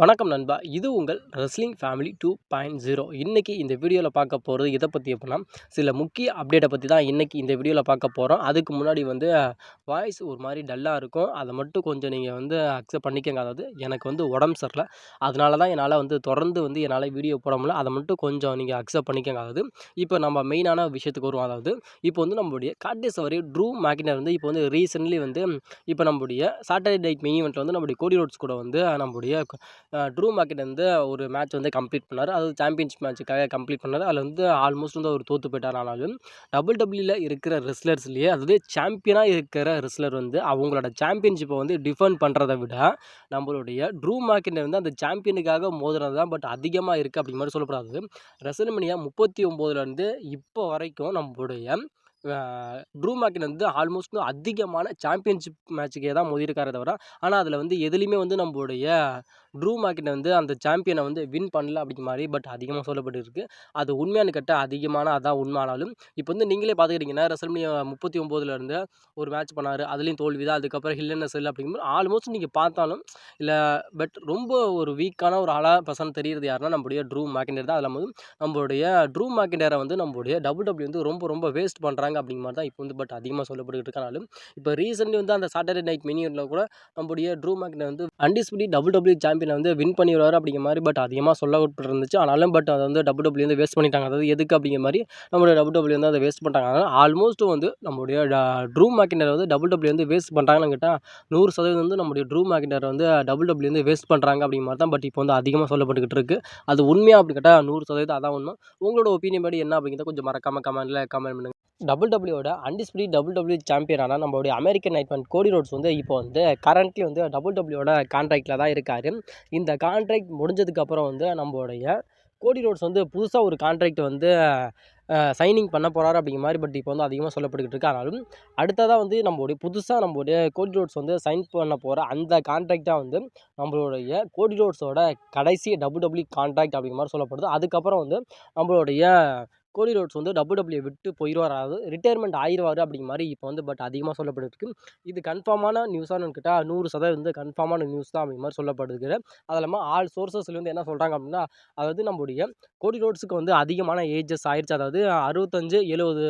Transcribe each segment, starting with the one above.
வணக்கம் நண்பா. இது உங்கள் wrestling family two point zero இன்றைக்கி இந்த வீடியோவில் பார்க்க போகிறது இதை பற்றி அப்படின்னா சில முக்கிய அப்டேட்டை பற்றி தான் இன்றைக்கி இந்த வீடியோவில் பார்க்க போகிறோம் அதுக்கு முன்னாடி வந்து வாய்ஸ் ஒரு மாதிரி டல்லாக இருக்கும். அதை மட்டும் கொஞ்சம் நீங்கள் வந்து அக்செப்ட் பண்ணிக்கங்க. அதாவது எனக்கு வந்து உடம்பு சரியில்லை. அதனால தான் என்னால் வந்து தொடர்ந்து வந்து என்னால் வீடியோ போட முடியல. அதை மட்டும் கொஞ்சம் நீங்கள் அக்செப்ட் பண்ணிக்கங்க. அதாவது இப்போ நம்ம மெயினான விஷயத்துக்கு வருவோம். அதாவது இப்போ வந்து நம்மளுடைய கார்டியஸ் சவரி ட்ரூ மேக்கினர் வந்து இப்போ வந்து ரீசெண்ட்லி வந்து இப்போ நம்மளுடைய சாட்டர்டே நைட் மெயின் ஈவெண்ட்டில் வந்து நம்மளுடைய கோடி ரோட்ஸ் கூட வந்து நம்மளுடைய ட்ரூ மார்க்கெட் வந்து ஒரு மேட்ச் வந்து கம்ப்ளீட் பண்ணார். அது சாம்பியன்ஷிப் மேட்ச்சுக்காக கம்ப்ளீட் பண்ணார். அதில் வந்து ஆல்மோஸ்ட் வந்து அவர் தோற்று போயிட்டார். ஆனாலும் டபுள் டபுள்யூல இருக்கிற ரெஸ்லர்ஸ்லேயே அதாவது சாம்பியனாக இருக்கிற ரெஸ்லர் வந்து அவங்களோட சாம்பியன்ஷிப்பை வந்து டிஃபெண்ட் பண்ணுறதை விட நம்மளுடைய ட்ரூ மார்க்கெட்டை வந்து அந்த சாம்பியனுக்காக மோதுறது தான். பட் அதிகமாக இருக்குது அப்படி மாதிரி சொல்லப்படாது. ரெசல்மனியா முப்பத்தி ஒம்போதுலேருந்து இப்போ வரைக்கும் நம்மளுடைய ட்ரூ மார்க்கெட் வந்து ஆல்மோஸ்ட் அதிகமான சாம்பியன்ஷிப் மேட்ச்சுக்கே தான் மோதிருக்காரே தவிர ஆனால் அதில் வந்து எதுலேயுமே வந்து நம்மளுடைய ட்ரூ மார்க்கெட்டை வந்து அந்த சாம்பியனை வந்து வின் பண்ணல அப்படிங்கிற மாதிரி பட் அதிகமாக சொல்லப்பட்டிருக்கு. அது உண்மையானு கேட்டால் அதிகமான அதான் உண்மையானாலும் இப்போ வந்து நீங்களே பார்த்துக்கிட்டிங்கன்னா ரெசல்மியா முப்பத்தி ஒம்போதுலேருந்து ஒரு மேட்ச் பண்ணார் அதுலேயும் தோல்வி தான் அதுக்கப்புறம் ஹில்லன் செல் அப்படிங்கும்போது ஆல்மோஸ்ட் நீங்கள் பார்த்தாலும் இல்லை பட் ரொம்ப ஒரு வீக்கான ஒரு ஆளாக பர்சன் தெரியுறது யாருன்னா நம்மளுடைய ட்ரூ மார்க்கெண்டர் தான். அதில் வந்து நம்மளுடைய ட்ரூ மார்க்கெண்டரை வந்து நம்மளுடைய டபுள் டபுள்யூ வந்து ரொம்ப ரொம்ப வேஸ்ட் பண்ணுறாங்க அப்படிங்கிற மாதிரி தான் இப்போ வந்து பட் அதிகமாக சொல்லப்பட்டு இருக்கனாலும் இப்போ ரீசெண்ட்லி வந்து அந்த சாட்டர்டே நைட் மினியூரில் கூட நம்மளுடைய ட்ரூ மார்க்கெண்டர் வந்து அண்டிஸ்பிடி டபுள் டபுள்யூ சாம்பியன் சாம்பியனை வந்து வின் பண்ணிடுவார் அப்படிங்கிற மாதிரி பட் அதிகமாக சொல்லப்பட்டு இருந்துச்சு ஆனாலும் பட் அதை வந்து டபுள் டபுள்யூ வந்து வேஸ்ட் பண்ணிட்டாங்க. அதாவது எதுக்கு அப்படிங்கிற மாதிரி நம்மளுடைய டபுள் டபுள்யூ வந்து அதை வேஸ்ட் பண்ணிட்டாங்க. அதனால் ஆல்மோஸ்ட் வந்து நம்மளுடைய ட்ரூ மேக்கினர் வந்து டபுள் டபுள்யூ வந்து வேஸ்ட் பண்ணுறாங்கன்னு கேட்டால் நூறு சதவீதம் வந்து நம்மளுடைய ட்ரூ மேக்கினர் வந்து டபுள் டபுள்யூ வந்து வேஸ்ட் பண்ணுறாங்க அப்படிங்கிற மாதிரி தான் பட் இப்போ வந்து அதிகமாக சொல்லப்பட்டுக்கிட்டு இருக்குது அது உண்மையாக அப்படி கேட்டால் நூறு சதவீதம் அதான் உண்மை. உங்களோட ஒப்பீனியன் படி என்ன அப்படிங்கிறத கொஞ்சம் மறக்காமல் கமெண்ட்டில் கமெண்ட் பண்ணுங்கள் டபுள் டபுள்யூட அன்டிஸ்பிடி டபுள் டபிள்யூ சாம்பியனான நம்மளுடைய American night one Cody Rhodes வந்து இப்போ வந்து கரண்ட்லி வந்து டபுள் டபிள்யூட கான்ட்ராக்டில் தான் இருக்கார். இந்த கான்ட்ராக்ட் முடிஞ்சதுக்கப்புறம் வந்து நம்மளுடைய கோடி ரோட்ஸ் வந்து புதுசாக ஒரு கான்ட்ராக்ட் வந்து சைனிங் பண்ண போகிறாரு அப்படிங்கிற மாதிரி பட் இப்போ வந்து அதிகமாக சொல்லப்பட்டுக்கிட்டு இருக்கு. ஆனாலும் அடுத்ததாக வந்து நம்மளுடைய புதுசாக நம்மளுடைய கோடி ரோட்ஸ் வந்து சைன் பண்ண போகிற அந்த கான்ட்ராக்டாக வந்து நம்மளுடைய கோடி ரோட்ஸோட கடைசி டபுள் டபுள்யூ கான்ட்ராக்ட் அப்படிங்கிற மாதிரி சொல்லப்படுது. அதுக்கப்புறம் வந்து நம்மளுடைய கோலி ரோட்ஸ் வந்து டபுள் டபுள்யூ விட்டு போயிடுவார் அதாவது ரிட்டையர்மெண்ட் ஆயிடுவார் அப்படிங்கிற மாதிரி இப்போ வந்து பட் அதிகமாக சொல்லப்பட்டிருக்கு. இது கன்ஃபார்மான நியூஸானு கேட்டால் நூறு சதவீதம் வந்து கன்ஃபார்மான நியூஸ் தான் அப்படிங்கிற மாதிரி சொல்லப்படுது அது இல்லாமல் ஆல் சோர்சஸ்ல என்ன சொல்கிறாங்க அப்படின்னா அதாவது நம்முடைய கோடி ரோட்ஸுக்கு வந்து அதிகமான ஏஜஸ் ஆயிடுச்சு அதாவது அறுபத்தஞ்சு எழுபது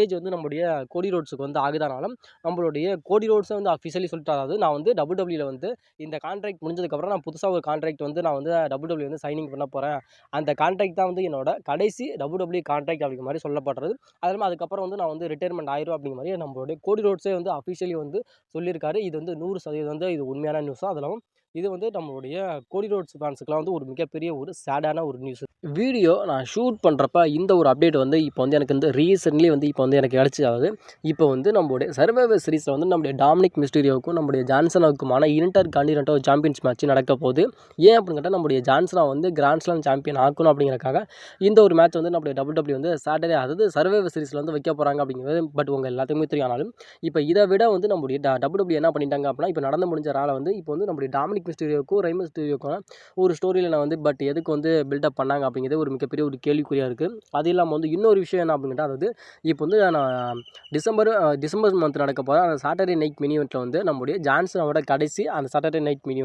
ஏஜ் வந்து நம்முடைய கோடி ரோட்ஸுக்கு வந்து ஆகுதானாலும் நம்மளுடைய கோடி ரோட்ஸை வந்து அஃபிஷியலி சொல்லிட்டு அதாவது நான் வந்து டபுள்யூடபிள்யூவில் வந்து இந்த கான்ட்ராக்ட் முடிஞ்சதுக்கப்புறம் நான் புதுசாக ஒரு கான்ட்ராக்ட் வந்து நான் வந்து டபுள் டபுள்யூ வந்து சைனிங் பண்ண போகிறேன் அந்த கான்ட்ராக்ட் தான் வந்து என்னோட கடைசி டபுள் டபுள்யூ கான்ட்ராக்ட் அப்படிங்கிற மாதிரி சொல்லப்படுறது. அது இல்லாமல் அதுக்கப்புறம் வந்து நான் வந்து ரிட்டையர்மெண்ட் ஆயிரும் அப்படிங்கிற மாதிரி நம்மளுடைய கோடி ரோட்ஸே வந்து அஃபிஷியலி வந்து சொல்லியிருக்காரு. இது வந்து நூறு சதவீதம் வந்து இது உண்மையான நியூஸ் தான் அதெல்லாம் இது வந்து நம்மளுடைய கோடி ரோட்ஸ் ஃபேன்ஸுக்கெலாம் வந்து ஒரு மிகப்பெரிய ஒரு சேடான ஒரு நியூஸ் வீடியோ நான் ஷூட் பண்ணுறப்ப இந்த ஒரு அப்டேட் வந்து இப்போ வந்து எனக்கு வந்து ரீசென்ட்லி வந்து இப்போ வந்து எனக்கு கிடச்சி ஆகுது இப்போ வந்து நம்மளுடைய சர்வைவர் சீரீஸில் வந்து நம்முடைய டாமினிக் மிஸ்டீரியோவுக்கும் நம்முடைய ஜான்சனாவுக்குமான இன்டர் கான்டினென்டல் சாம்பியன்ஸ் மேட்ச் நடக்க போகுது. ஏன் அப்படின்னு கேட்டால் நம்முடைய ஜான்சனா வந்து கிராண்ட்ஸ்லாம் சாம்பியன் ஆக்கணும் அப்படிங்கிறக்காக இந்த ஒரு மேட்ச் வந்து நம்முடைய டபுள் டபிள்யூ வந்து சாட்டர்டே அதாவது சர்வைவர் சீரீஸில் வந்து வைக்க போகிறாங்க அப்படிங்கிறது பட் உங்கள் எல்லாத்துக்குமே தெரியும். ஆனாலும் இப்போ இதை விட வந்து நம்முடைய டபுள் டபிள்யூ என்ன பண்ணிட்டாங்க அப்படின்னா இப்போ நடந்து முடிஞ்ச ராலை வந்து இப்போ வந்து நம்முடைய டாமினிக் டாமினிக் ஸ்டூடியோக்கும் ரைமஸ் ஸ்டூடியோக்கும் ஒரு ஸ்டோரியில் நான் வந்து பட் எதுக்கு வந்து பில்டப் பண்ணாங்க அப்படிங்கிறது ஒரு மிகப்பெரிய ஒரு கேள்விக்குறியாக இருக்குது அது இல்லாமல் வந்து இன்னொரு விஷயம் என்ன அப்படின்னா அதாவது இப்போ வந்து நான் டிசம்பர் டிசம்பர் மந்த் நடக்க போகிற அந்த சாட்டர்டே நைட் மினி வந்து நம்முடைய ஜான்சனோட கடைசி அந்த சாட்டர்டே நைட் மினி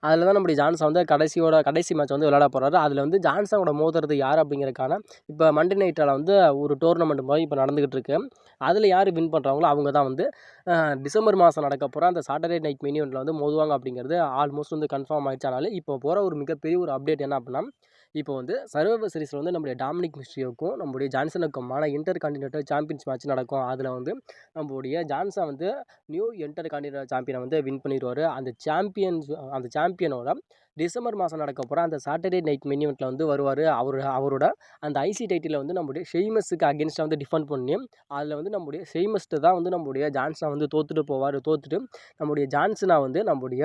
அதில் தான் நம்முடைய ஜான்சன் வந்து கடைசியோட கடைசி மேட்ச் வந்து விளையாட போகிறாரு அதில் வந்து ஜான்சனோட மோதுறது யார் அப்படிங்கிறதுக்கான இப்போ மண்டே நைட்டில் வந்து ஒரு டோர்னமெண்ட் மாதிரி இப்போ நடந்துகிட்டு இருக்கு. அதில் யார் வின் பண்ணுறாங்களோ அவங்க தான் வந்து டிசம்பர் மாதம் நடக்க போகிற அந்த சாட்டர்டே நைட் மினி வந்து மோதுவாங்க அப்படிங்கிறது ஆல்மோஸ்ட் வந்து கன்ஃபார்ம் ஆயிடுச்சு இப்போ போகிற ஒரு மிகப்பெரிய ஒரு அப்டேட் என்ன அப்படின்னா இப்போ வந்து சர்வர் சீரிஸில் வந்து நம்முடைய டாமினிக் மிஸ்ட்ரியோக்கும் நம்முடைய ஜான்சனுக்குமான இன்டர் கான்டினென்டல் சாம்பியன்ஸ் மேட்ச் நடக்கும். அதில் வந்து நம்மளுடைய ஜான்சன் வந்து நியூ இன்டர் கான்டினென்டல் சாம்பியனை வந்து வின் பண்ணிடுவார் அந்த சாம்பியன்ஸ் அந்த சாம்பியனோட டிசம்பர் மாதம் நடக்க போகிற அந்த சாட்டர்டே நைட் மென் வந்து வருவார். அவர் அவரோட அந்த ஐசி டைட்டிலில் வந்து நம்முடைய ஷெய்மஸுக்கு அகேன்ஸ்டாக வந்து டிஃபெண்ட் பண்ணி அதில் வந்து நம்முடைய ஷெய்மஸ்ட்டு தான் வந்து நம்முடைய ஜான்சனை வந்து தோற்றுட்டு போவார். தோற்றுட்டு நம்முடைய ஜான்சனை வந்து நம்முடைய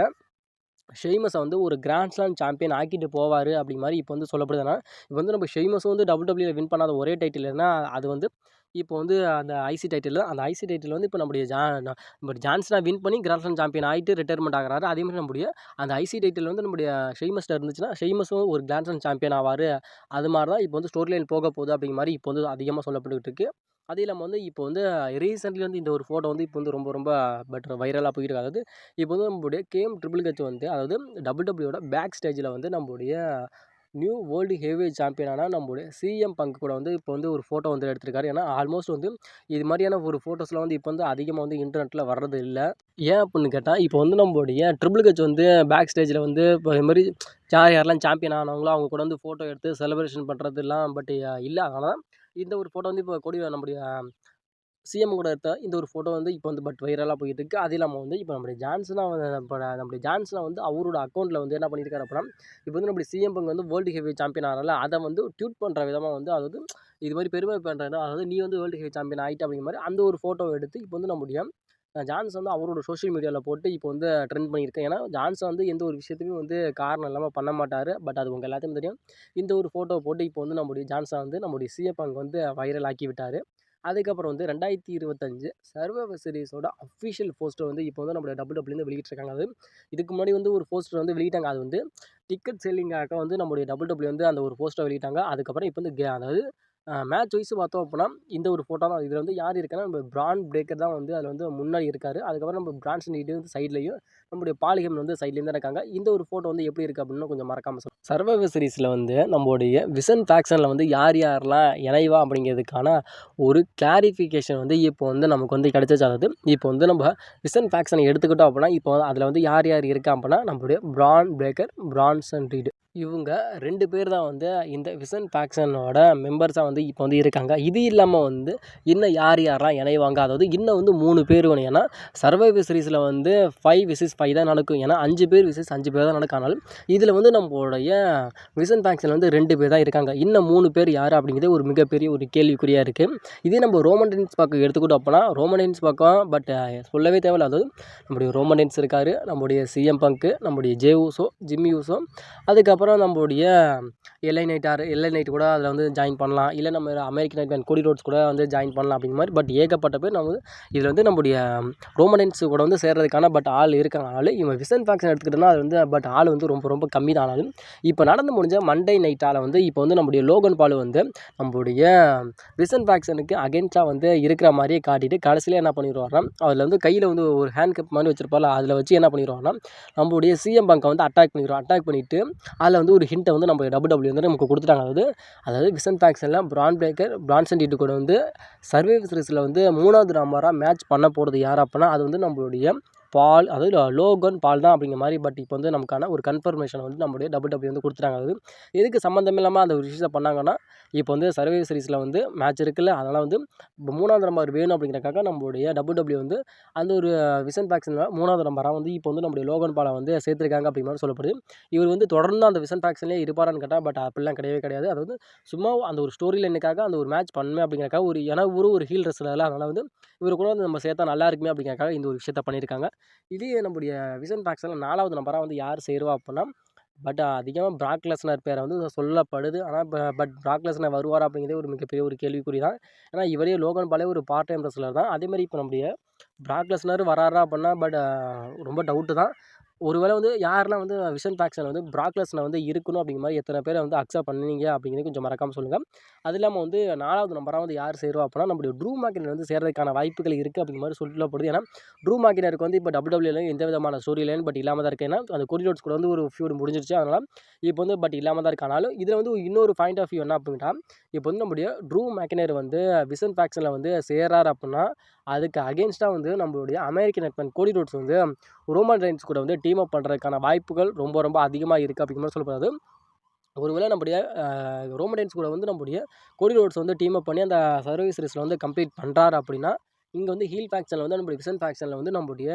ஷெய்மஸை வந்து ஒரு கிராண்ட் ஸ்லாம் சாம்பியன் ஆக்கிட்டு போவார் அப்படி மாதிரி இப்போ வந்து சொல்லப்படுதுன்னா இப்போ வந்து நம்ம ஷெய்மஸும் வந்து டபுள் டபுள்யூவில் வின் பண்ணாத ஒரே டைட்டில் என்ன அது வந்து இப்போ வந்து அந்த ஐசி டைட்டில் அந்த ஐசி டைட்டில் வந்து இப்போ நம்முடைய ஜா நம்ம ஜான்சனா வின் பண்ணி கிராண்ட் சாம்பியன் ஆகிட்டு ரிட்டையர்மெண்ட் ஆகிறாரு. அதே மாதிரி நம்முடைய அந்த ஐசி டைட்டில் வந்து நம்முடைய ஷெய்மஸ்டர் இருந்துச்சுன்னா ஷெய்மஸும் ஒரு கிராண்ட் சாம்பியன் ஆவார். அது மாதிரி தான் இப்போ வந்து ஸ்டோரி லைன் போக போகுது அப்படிங்கிற மாதிரி இப்போ வந்து அதிகமாக சொல்லப்பட்டுக்கிட்டு இருக்குது இல்லாமல் வந்து இப்போ வந்து ரீசெண்ட்லி வந்து இந்த ஒரு ஃபோட்டோ வந்து இப்போ வந்து ரொம்ப ரொம்ப பெட்டர் வைரலாக போயிட்டு இருக்கு. அதாவது இப்போ வந்து நம்மளுடைய கேம் ட்ரிபிள் கட்ச் வந்து அதாவது டபுள் டபுள்யூட பேக் ஸ்டேஜில் வந்து நம்மளுடைய நியூ வேர்ல்டு ஹெவி சாம்பியனான நம்மளுடைய சிஎம் பங்கு கூட வந்து இப்போ வந்து ஒரு ஃபோட்டோ வந்து எடுத்திருக்காரு. ஏன்னா ஆல்மோஸ்ட் வந்து இது மாதிரியான ஒரு ஃபோட்டோஸ்லாம் வந்து இப்போ வந்து அதிகமாக வந்து இன்டர்நெட்டில் வர்றது இல்லை. ஏன் அப்படின்னு கேட்டால் இப்போ வந்து நம்மளுடைய ட்ரிபிள் கட்ச் வந்து பேக் ஸ்டேஜில் வந்து இப்போ இது மாதிரி யார் யாரெல்லாம் சாம்பியன் ஆனவங்களோ அவங்க கூட வந்து ஃபோட்டோ எடுத்து செலிப்ரேஷன் பண்ணுறதுலாம் பட் இல்லை. ஆனால் இந்த ஒரு ஃபோட்டோ வந்து இப்போ கொடி நம்முடைய சிஎம் கூட எடுத்த இந்த ஒரு ஃபோட்டோ வந்து இப்போ வந்து பட் வைரலாக போயிட்டு இருக்கு அது இல்லாமல் வந்து இப்போ நம்முடைய ஜான்சனா வந்து இப்போ நம்முடைய ஜான்சனா வந்து அவரோட அக்கௌண்ட்டில் வந்து என்ன பண்ணியிருக்காரு அப்படின்னா இப்போ வந்து நம்முடைய சிஎம் பங்கு வந்து வேர்ல்டு ஹெவி சாம்பியன் ஆனால அதை வந்து ட்யூட் பண்ணுற விதமாக வந்து அதாவது இது மாதிரி பெருமை பண்ணுறது அதாவது நீ வந்து வேர்ல்டு ஹெவி சாம்பியன் ஆகிட்ட அப்படிங்கிற மாதிரி அந்த ஒரு ஃபோட்டோவை எடுத்து இப்போ வந்து நம்முடைய ஜான்ஸ் வந்து அவரோட சோஷியல் மீடியாவில் போட்டு இப்போ வந்து ட்ரெண்ட் பண்ணியிருக்கேன். ஏன்னா ஜான்ஸ் வந்து எந்த ஒரு விஷயத்தையுமே வந்து காரணம் இல்லாமல் பண்ண மாட்டார். பட் அது உங்கள் எல்லாத்தையும் தெரியும். இந்த ஒரு ஃபோட்டோவை போட்டு இப்போ வந்து நம்முடைய ஜான்ஸை வந்து நம்முடைய சிஎம் அங்கே வந்து வைரல் ஆக்கி விட்டார். அதுக்கப்புறம் வந்து ரெண்டாயிரத்தி இருபத்தஞ்சு சர்வைவர் சீரிஸோட அஃபிஷியல் போஸ்டர் வந்து இப்போ வந்து நம்மளோட டபுள் டபுள்லேருந்து வெளியிட்டிருக்காங்க. அது இதுக்கு முன்னாடி வந்து ஒரு போஸ்டர் வந்து வெளியிட்டாங்க. அது வந்து டிக்கெட் செல்லிங்காக வந்து நம்மளுடைய டபுள் டபுள்யூ வந்து அந்த ஒரு போஸ்டரை வெளியிட்டாங்க. அதுக்கப்புறம் இப்போ வந்து கே அதாவது மேட்ச் வைஸ் பார்த்தோம் அப்படின்னா இந்த ஒரு ஃபோட்டோ தான். இதில் வந்து யார் இருக்கான்னா நம்ம பிரான் பிரேக்கர் தான் வந்து அதில் வந்து முன்னாடி இருக்கார். அதுக்கப்புறம் நம்ம பிரான்சன் நீட்டு வந்து சைட்லையும் நம்முடைய பாலிகம் வந்து சைட்லேயும் தான் இருக்காங்க. இந்த ஒரு ஃபோட்டோ வந்து எப்படி இருக்குது அப்படின்னு கொஞ்சம் மறக்காமல் சொல்லுங்கள் சர்வைவர் சீரிஸில் வந்து நம்மளுடைய விசன் ஃபேக்ஷனில் வந்து யார் யாரெல்லாம் இணைவா அப்படிங்கிறதுக்கான ஒரு கிளாரிஃபிகேஷன் வந்து இப்போ வந்து நமக்கு வந்து கிடைச்சது. இப்போ வந்து நம்ம விசன் ஃபேக்ஷனை எடுத்துக்கிட்டோம் அப்படின்னா இப்போ அதில் வந்து யார் யார் இருக்கா அப்படின்னா நம்மளுடைய பிரான் பிரேக்கர் பிரான்சன் ரீடு இவங்க ரெண்டு பேர் தான் வந்து இந்த விசன் ஃபேக்ஷனோட மெம்பர்ஸாக வந்து இப்போ வந்து இருக்காங்க. இது இல்லாமல் வந்து இன்னும் யார் யாரெலாம் இணைவாங்க அதாவது இன்னும் வந்து மூணு பேர் வேணும். ஏன்னா சர்வைவர் சீரீஸில் வந்து ஃபைவ் விசிஸ் ஃபைவ் தான் நடக்கும். ஏன்னா அஞ்சு பேர் விசிஸ் அஞ்சு பேர் தான் நடக்கானாலும் இதில் வந்து நம்மளுடைய விசன் ஃபேக்ஷனில் வந்து ரெண்டு பேர் தான் இருக்காங்க. இன்னும் மூணு பேர் யார் அப்படிங்கிறது ஒரு மிகப்பெரிய ஒரு கேள்விக்குறியாக இருக்குது இதே நம்ம ரோமன் டென்ஸ் பக்கம் எடுத்துக்கிட்டோம் அப்படின்னா ரோமன் டென்ஸ் பக்கம் பட் சொல்லவே தேவையில்ல. அதாவது நம்முடைய ரோமன் டென்ஸ் இருக்கார் நம்முடைய சிஎம் பங்கு நம்முடைய ஜே ஊசோ ஜிம்மி ஊசோ அதுக்கப்புறம் அப்புறம் நம்மளுடைய LA Knight or LA Knight கூட அதில் வந்து ஜாயின் பண்ணலாம். இல்லை நம்ம American nightmare Cody Rhodes கூட வந்து ஜாயின் பண்ணலாம் அப்படிங்கிற மாதிரி. பட் ஏகப்பட்ட பேர் நம்ம வந்து இதில் வந்து நம்முடைய ரோமனன்ஸ் கூட வந்து சேர்றதுக்கான பட் ஆள் இருக்காங்க. ஆள் இவன் விசன் ஃபேக்ஷன் எடுத்துக்கிட்டோம்னா அது வந்து பட் ஆள் வந்து ரொம்ப ரொம்ப கம்மி தான் ஆனாலும் இப்போ நடந்து முடிஞ்ச மண்டே நைட்டால் வந்து இப்போ வந்து நம்முடைய லோகன் பால் வந்து நம்மளுடைய விசன் ஃபேக்ஷனுக்கு அகென்ஸ்டாக வந்து இருக்கிற மாதிரியே காட்டிட்டு கடைசியில் என்ன பண்ணிடுவாருன்னா அதில் வந்து கையில் வந்து ஒரு ஹேண்ட் கப் மாதிரி வச்சுருப்பார்ல அதில் வச்சு என்ன பண்ணிடுவார்னா நம்மளுடைய சிஎம் பங்கை வந்து அட்டாக் பண்ணிடுவோம் அட்டாக் பண்ணிவிட்டு அதில் அதில் வந்து ஒரு ஹிண்ட்டை வந்து நம்ம டபுள் டபுள்யூ வந்து நமக்கு கொடுத்துட்டாங்க. அதாவது அதாவது விசன் ஃபேக்ஷனில் பிரான் பிரேக்கர் பிரான்சன் டீட்டு கூட வந்து சர்வைவ் சீரிஸில் வந்து மூணாவது நம்பராக மேட்ச் பண்ண போகிறது யார் அப்படின்னா அது வந்து நம்மளுடைய பால் அதாவது லோகன் பால் தான் அப்படிங்கிற மாதிரி பட் இப்போ வந்து நமக்கான ஒரு கன்ஃபர்மேஷன் வந்து நம்மளுடைய டபுள் டபுள்யூ வந்து கொடுத்துட்டாங்க. அது எதுக்கு சம்மந்தம் இல்லாமல் அந்த ஒரு விஷயத்தை பண்ணாங்கன்னா இப்போ வந்து சர்வே சீரிஸில் வந்து மேட்ச் இருக்குல்ல அதனால் வந்து இப்போ மூணாவது நம்பர் வேணும் அப்படிங்கிறக்காக நம்மளுடைய டபுள் டபுள்யூ வந்து அந்த ஒரு விசன் ஃபேக்ஷனில் மூணாவது நம்பராக வந்து இப்போ வந்து நம்முடைய லோகன் பாலை வந்து சேர்த்துருக்காங்க அப்படிங்கிற மாதிரி சொல்லப்படுது. இவர் வந்து தொடர்ந்து அந்த விசன் ஃபேக்ஷன்லேயே இருப்பாரான்னு கேட்டால் பட் அப்படிலாம் கிடையவே கிடையாது. அது வந்து சும்மா அந்த ஒரு ஸ்டோரியில் லைனுக்காக அந்த ஒரு மேட்ச் பண்ணுமே அப்படிங்கிறக்காக ஒரு ஏன்னா ஒரு ஒரு ஹீல் ரெஸ்லர் அதனால் வந்து இவர் கூட வந்து நம்ம சேர்த்தா நல்லா இருக்குமே அப்படிங்கிறக்காக இந்த ஒரு விஷயத்த பண்ணியிருக்காங்க. இதே நம்முடைய விசன் ஃபேக்ஷனில் நாலாவது நம்பராக வந்து யார் சேருவா அப்படின்னா பட் அதிகமாக ப்ராக்லெஸ்னர் பேரை வந்து சொல்லப்படுது. ஆனால் பட் ப்ராக்லெஸ்னர் வருவார் அப்படிங்கிறதே ஒரு மிகப்பெரிய ஒரு கேள்விக்குறி தான். ஏன்னா இவரே லோகன் பாலே ஒரு பார்ட் டைம் ரெஸ்லர் தான். அதேமாதிரி இப்போ நம்முடைய ப்ராக்லெஸ்னர் வராரா அப்படின்னா பட் ரொம்ப டவுட்டு தான். ஒருவேளை வந்து யாரெல்லாம் வந்து விஷன் ஃபேக்ஷனில் வந்து ப்ராக்லஸில் வந்து இருக்கணும் அப்படிங்கிற மாதிரி எத்தனை பேரை வந்து அக்செப்ட் பண்ணீங்க அப்படிங்கிறது கொஞ்சம் மறக்காமல் சொல்லுங்கள் அது இல்லாமல் வந்து நாலாவது நம்பராக வந்து யார் சேருவா அப்படின்னா நம்முடைய ட்ரூ மார்க்கினர் வந்து சேர்றதுக்கான வாய்ப்புகள் இருக்குது அப்படிங்கிற மாதிரி சொல்லப்படுது ஏன்னா ட்ரூ மார்க்கினருக்கு வந்து இப்போ டபுள் டபுள்யூல எந்த விதமான ஸ்டோரி லைன் பட் இல்லாமல் தான் இருக்கு. ஏன்னா அந்த கொடி ரோட்ஸ் கூட வந்து ஒரு ஃபியூடு முடிஞ்சிருச்சு. அதனால் இப்போ வந்து பட் இல்லாமல் தான் இருக்கானாலும் இதில் வந்து இன்னொரு பாயிண்ட் ஆஃப் வியூ என்ன அப்படின்னா இப்போ வந்து நம்முடைய ட்ரூ மேக்கினர் வந்து விசன் ஃபேக்ஷனில் வந்து சேரார் அப்படின்னா அதுக்கு அகேன்ஸ்டாக வந்து நம்மளுடைய அமெரிக்கன் நெட்மேன் கோடி ரோட்ஸ் வந்து ரோமன் ரைன்ஸ் கூட வந்து டீம் அப் பண்ணுறதுக்கான வாய்ப்புகள் ரொம்ப ரொம்ப அதிகமாக இருக்குது அப்படிங்கிற மாதிரி சொல்லப்படுது. ஒருவேளை நம்முடைய ரோமன் ரைன்ஸ் கூட வந்து நம்முடைய கோடி ரோட்ஸ் வந்து டீம் அப் பண்ணி அந்த சர்வீஸ் சீரிஸில் வந்து கம்ப்ளீட் பண்ணுறாரு அப்படின்னா இங்கே வந்து ஹீல் ஃபேக்ஷனில் வந்து நம்மளுடைய விசன் ஃபேக்ஷனில் வந்து நம்மளுடைய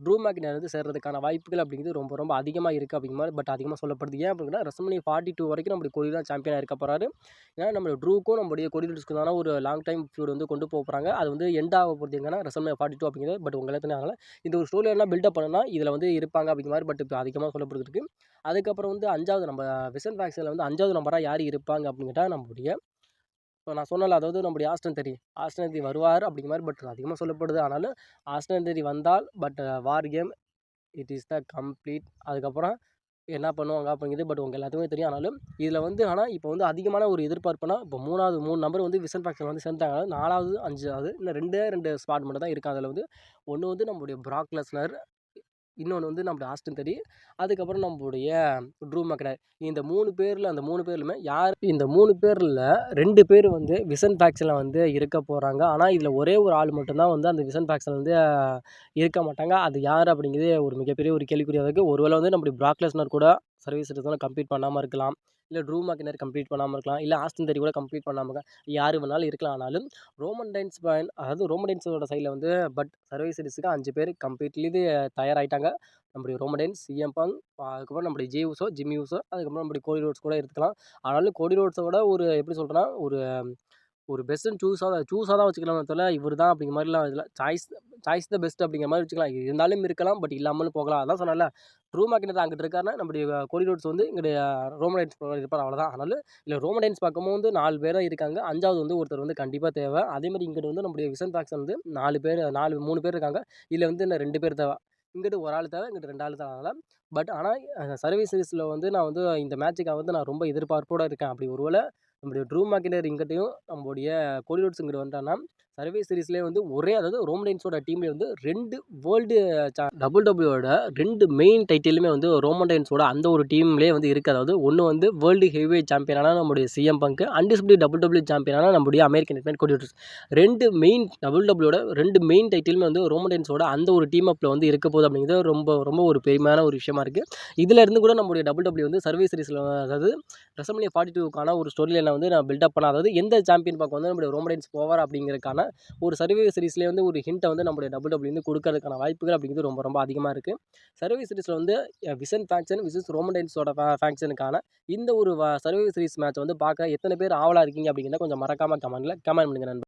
ட்ரூ மேக்னர் வந்து சேர்றதுக்கான வாய்ப்புகள் அப்படிங்கிறது ரொம்ப ரொம்ப அதிகமாக இருக்குது அப்படிங்கிற மாதிரி பட் அதிகமாக சொல்லப்படுது. ஏன் அப்படின்னா ரெசமனி ஃபார்ட்டி டூ வரைக்கும் நம்மளுடைய கொடி தான் சாம்பியனாக இருக்க போகிறாரு ஏன்னா நம்மளுடைய ட்ரூக்கும் நம்மளுடைய கொடி ரிஸ்க்கு தானே ஒரு லாங் டைம் ஃபியூட் வந்து கொண்டு போக போகிறாங்க அது வந்து எண்ட் ஆக போகிறது எங்கன்னா ரெசமனி ஃபார்ட்டி டூ அப்படிங்கிறது பட் உங்களுக்கு அதனால் இந்த ஒரு ஸ்டோரி எல்லாம் பில்டப் பண்ணனா இதில் வந்து இருப்பாங்க அப்படிங்கிற மாதிரி பட் இப்போ அதிகமாக சொல்லப்படுது அதுக்கப்புறம் வந்து அஞ்சாவது நம்ம விசன் ஃபேக்ஷனில் வந்து அஞ்சாவது நம்பராக யார் இருப்பாங்க அப்படின்னு கேட்டால் நம்மளுடைய இப்போ நான் சொன்னல அதாவது நம்முடைய ஆஸ்டன் தெரி ஆஸ்டன் தெரி வருவார் அப்படிங்கிற மாதிரி பட் அதிகமாக சொல்லப்படுது. ஆனாலும் ஆஸ்டன் தெரி வந்தால் but war game it is the complete அதுக்கப்புறம் என்ன பண்ணுவாங்க அப்படிங்கிறது பட் உங்கள் எல்லாத்துக்குமே தெரியும். ஆனாலும் இதில் வந்து ஆனால் இப்போ வந்து அதிகமான ஒரு எதிர்பார்ப்புனா இப்போ மூணாவது மூணு நம்பர் வந்து விசன் ஃபேக்ஷன் வந்து சேர்ந்தாங்க. நாலாவது அஞ்சாவது இல்லை ரெண்டே ரெண்டு ஸ்பாட் மட்டும் தான் இருக்குது அதில் வந்து ஒன்று வந்து நம்மளுடைய ப்ராக்லஸ்னர் இன்னொன்று வந்து நம்மளுடைய ஆஸ்டன் தெரி அதுக்கப்புறம் நம்மளுடைய ட்ரூ மக்கனர் இந்த மூணு பேரில் அந்த மூணு பேர்லுமே யார் இந்த மூணு பேரில் ரெண்டு பேர் வந்து விசன் ஃபேக்ஷனில் வந்து இருக்க போகிறாங்க ஆனால் இதில் ஒரே ஒரு ஆள் மட்டும்தான் வந்து அந்த விசன் ஃபேக்ஷனில் வந்து இருக்க மாட்டாங்க. அது யார் அப்படிங்கிறது ஒரு மிகப்பெரிய ஒரு கேள்விக்குறியாக இருக்குது ஒருவேளை வந்து நம்முடைய பிராக்லெஸ்னர் கூட சர்வீஸ் இருந்தாலும் கம்ப்ளீட் பண்ணாமல் இருக்கலாம். இல்லை ட்ரூ மக்கனர் கம்ப்ளீட் பண்ணாமல் இருக்கலாம். இல்லை ஆஸ்டின் தெரி கூட கம்ப்ளீட் பண்ணாமல் இருக்கலாம். யார் வேணாலும் இருக்கலாம். ஆனாலும் ரோமன் டைன்ஸ் அதாவது ரோமன் டைன்ஸோட சைடில் வந்து பட் சர்வீஸ் சீரிஸுக்கு அஞ்சு பேர் கம்ப்ளீட்லி இது தயாராகிட்டாங்க நம்முடைய ரோமன் டைன்ஸ் சிஎம் பங் அதுக்கப்புறம் நம்முடைய ஜே ஊசோ ஜிம்மி அதுக்கப்புறம் நம்முடைய கோடி ரோட்ஸ் கூட எடுத்துக்கலாம் ஆனாலும் கோடி ரோட்ஸோட ஒரு எப்படி சொல்கிறேன்னா ஒரு ஒரு பெஸ்ட்டுன்னு சூஸாக சூஸாக தான் வச்சுக்கலாமே தவிர இவர் தான் அப்படிங்கிற மாதிரிலாம் இதில் சாய்ஸ் சாய்ஸ் த பெஸ்ட் அப்படிங்கிற மாதிரி வச்சுக்கலாம். இருந்தாலும் இருக்கலாம் பட் இல்லாமலும் போகலாம். அதான் சொன்னால ட்ரூ மார்க்கெட் அங்கிட்டு இருக்காருன்னா நம்முடைய கோடி ரோட்ஸ் வந்து இங்களுடைய ரோமனைன்ஸ் இருப்பார் அவ்வளோதான் ஆனாலும் இல்லை ரோமனைன்ஸ் பார்க்கும்போது வந்து நாலு பேர் தான் இருக்காங்க. அஞ்சாவது வந்து ஒருத்தர் வந்து கண்டிப்பாக தேவை. அதேமாதிரி இங்கிட்டு வந்து நம்முடைய விசன் ஃபேக்ஸ் வந்து நாலு பேர் நாலு மூணு பேர் இருக்காங்க. இதில் வந்து இன்னும் ரெண்டு பேர் தேவை. இங்கிட்டு ஒரு ஆள் தேவை இங்கிட்டு ரெண்டு ஆள் தேவை. அதனால் பட் ஆனால் சர்வீஸ் சீரிஸில் வந்து நான் வந்து இந்த மேட்சுக்காக வந்து நான் ரொம்ப எதிர்பார்ப்போடு இருக்கேன். அப்படி ஒருவேளை நம்முடைய ட்ரூ மார்க்கெட்டர் இங்கிட்டையும் நம்மளுடைய கோடி ரோட்ஸ் இங்கிட்டு வந்துட்டான்னா சர்வே சீரீஸ்லேயே வந்து ஒரே அதாவது ரோமடைன்ஸோட டீம்லேயே வந்து ரெண்டு வேர்ல்டு டபுள் டபுள்யூட ரெண்டு மெயின் டைட்டிலுமே வந்து ரோமடைன்ஸோட அந்த ஒரு டீம்லேயே வந்து இருக்குது அதாவது ஒன்று வந்து வேர்ல்டு ஹெவி சாம்பியனான நம்முடைய சிஎம் பங்கு அன்டிஸ்பிளி டபுள் டபுள்யூ சாம்பியனான நம்முடைய அமெரிக்கன் நெட்மேன் கோடி ரெண்டு மெயின் டபுள் டபுள்யூட ரெண்டு மெயின் டைட்டிலுமே வந்து ரோமடைன்ஸோட அந்த ஒரு டீம் அப்பில் வந்து இருக்க போகுது அப்படிங்கிறது ரொம்ப ரொம்ப ஒரு பெருமையான ஒரு விஷயமா இருக்குது இதில் இருந்து கூட நம்முடைய டபுள் டபுள்யூ வந்து சர்வீஸ் சீரீஸில் அதாவது ரெசமனியா ஃபார்ட்டி டூக்கான ஒரு ஸ்டோரியில் வந்து நான் பில்டப் பண்ண அதாவது எந்த சாம்பியன் பார்க்க வந்து நம்முடைய ரோமடைன்ஸ் போவார் அப்படிங்கிறதுக்கான ஒரு சர்வே சீரிஸ்லேயே வந்து ஒரு ஹிண்ட்டை வந்து நம்முடைய டபுள் டபுள்யூ வந்து கொடுக்கறதுக்கான வாய்ப்புகள் அப்படிங்கிறது ரொம்ப ரொம்ப அதிகமாக இருக்குது சர்வீஸ் சீரிஸில் வந்து விசன் ஃபேக்ஷன் விசஸ் ரோமடைன்ஸோட ஃபேக்ஷனுக்கான இந்த ஒரு சர்வீஸ் சீரிஸ் மேட்ச் வந்து பார்க்க எத்தனை பேர் ஆவலாக இருக்கீங்க அப்படிங்கிறத கொஞ்சம் மறக்காமல் கமெண்ட்டில் கமெண்ட் பண்ணுங்க நண்பர்